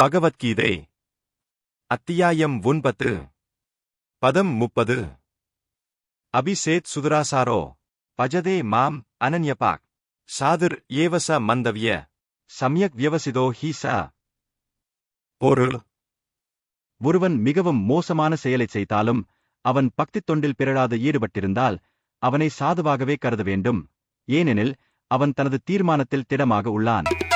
பகவத்கீதை. அத்தியாயம் ஒன்பது. பதம் முப்பது. அபிசேத் சுதராசாரோ. பஜதே மாம் அனன்யபாக். சாதுர் ஏவச மந்தவிய. சமயக் வியவசிதோ ஹி ச. பொருள். ஒருவன் மிகவும் மோசமான செயலைச் செய்தாலும் அவன் பக்தித் தொண்டில் பிறழாது ஈடுபட்டிருந்தால் அவனை சாதுவாகவே கருத வேண்டும். ஏனெனில் அவன் தனது தீர்மானத்தில் திடமாக உள்ளான்.